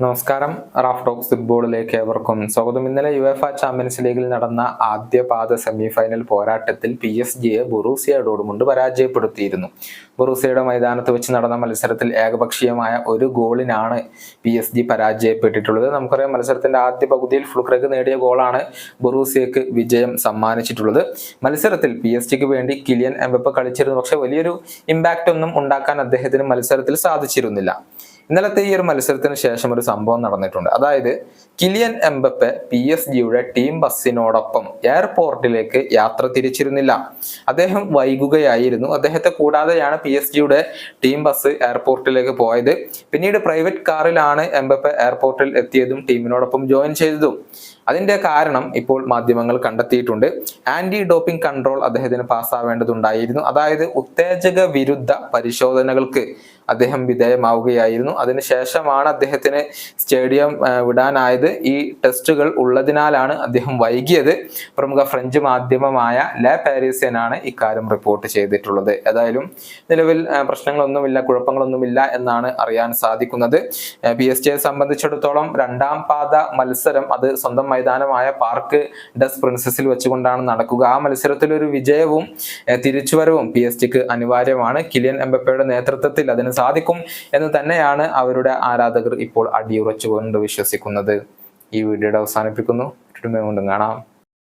നമസ്കാരം. Raf talks ഫുട്ബോളിലേക്ക് ഏവർക്കും സ്വാഗതം. ഇന്നലെ യുഎഫ ചാമ്പ്യൻസ് ലീഗിൽ നടന്ന ആദ്യ പാദ സെമിഫൈനൽ പോരാട്ടത്തിൽ പി എസ് ജിയെ ബൊറൂസിയ ഡോർമുണ്ട് പരാജയപ്പെടുത്തിയിരുന്നു. ബൊറൂസിയയുടെ മൈതാനത്ത് വെച്ച് നടന്ന മത്സരത്തിൽ ഏകപക്ഷീയമായ ഒരു ഗോളിനാണ് പി എസ് ജി പരാജയപ്പെട്ടിട്ടുള്ളത്. നമുക്കറിയാം മത്സരത്തിന്റെ ആദ്യ പകുതിയിൽ ഫ്ലുക്രക്ക് നേടിയ ഗോളാണ് ബൊറൂസിയക്ക് വിജയം സമ്മാനിച്ചിട്ടുള്ളത്. മത്സരത്തിൽ പി എസ് ജിക്ക് വേണ്ടി കിലിയൻ എംബപ്പ് കളിച്ചിരുന്നു. പക്ഷെ വലിയൊരു ഇമ്പാക്റ്റ് ഒന്നും ഉണ്ടാക്കാൻ അദ്ദേഹത്തിന് മത്സരത്തിൽ സാധിച്ചിരുന്നില്ല. ഇന്നലത്തെ ഈ ഒരു മത്സരത്തിന് ശേഷം ഒരു സംഭവം നടന്നിട്ടുണ്ട്. അതായത് കിലിയൻ എംബപ്പെ പി എസ് ജിയുടെ ടീം ബസ്സിനോടൊപ്പം എയർപോർട്ടിലേക്ക് യാത്ര തിരിച്ചിരുന്നില്ല. അദ്ദേഹം വൈകുകയായിരുന്നു. അദ്ദേഹത്തെ കൂടാതെയാണ് പി എസ് ജിയുടെ ടീം ബസ് എയർപോർട്ടിലേക്ക് പോയത്. പിന്നീട് പ്രൈവറ്റ് കാറിലാണ് എംബപ്പെ എയർപോർട്ടിൽ എത്തിയതും ടീമിനോടൊപ്പം ജോയിൻ ചെയ്തതും. അതിന്റെ കാരണം ഇപ്പോൾ മാധ്യമങ്ങൾ കണ്ടെത്തിയിട്ടുണ്ട്. ആന്റി ഡോപ്പിംഗ് കൺട്രോൾ അദ്ദേഹത്തിന് പാസ്സാവേണ്ടതുണ്ടായിരുന്നു. അതായത് ഉത്തേജക വിരുദ്ധ പരിശോധനകൾക്ക് അദ്ദേഹം വിധേയമാവുകയായിരുന്നു. അതിനുശേഷമാണ് അദ്ദേഹത്തിന് സ്റ്റേഡിയം വിടാനായത്. ഈ ടെസ്റ്റുകൾ ഉള്ളതിനാലാണ് അദ്ദേഹം വൈകിയത്. പ്രമുഖ ഫ്രഞ്ച് മാധ്യമമായ ല പാരീസിയനാണ് ഇക്കാര്യം റിപ്പോർട്ട് ചെയ്തിട്ടുള്ളത്. ഏതായാലും നിലവിൽ പ്രശ്നങ്ങളൊന്നുമില്ല കുഴപ്പങ്ങളൊന്നുമില്ല എന്നാണ് അറിയാൻ സാധിക്കുന്നത്. പി എസ് സംബന്ധിച്ചിടത്തോളം രണ്ടാം പാത മത്സരം അത് സ്വന്തം മൈതാനമായ പാർക്ക് ഡസ് പ്രിൻസസിൽ വെച്ചുകൊണ്ടാണ് നടക്കുക. ആ മത്സരത്തിൽ ഒരു വിജയവും തിരിച്ചുവരവും പി എസ് ടിക്ക് അനിവാര്യമാണ്. കിലിയൻ എംബപ്പയുടെ നേതൃത്വത്തിൽ അതിന് സാധിക്കും എന്ന് തന്നെയാണ് അവരുടെ ആരാധകർ ഇപ്പോൾ അടിയുറച്ചുകൊണ്ട് വിശ്വസിക്കുന്നത്. ഈ വീഡിയോയുടെ അവസാനിപ്പിക്കുന്നു. കാണാം.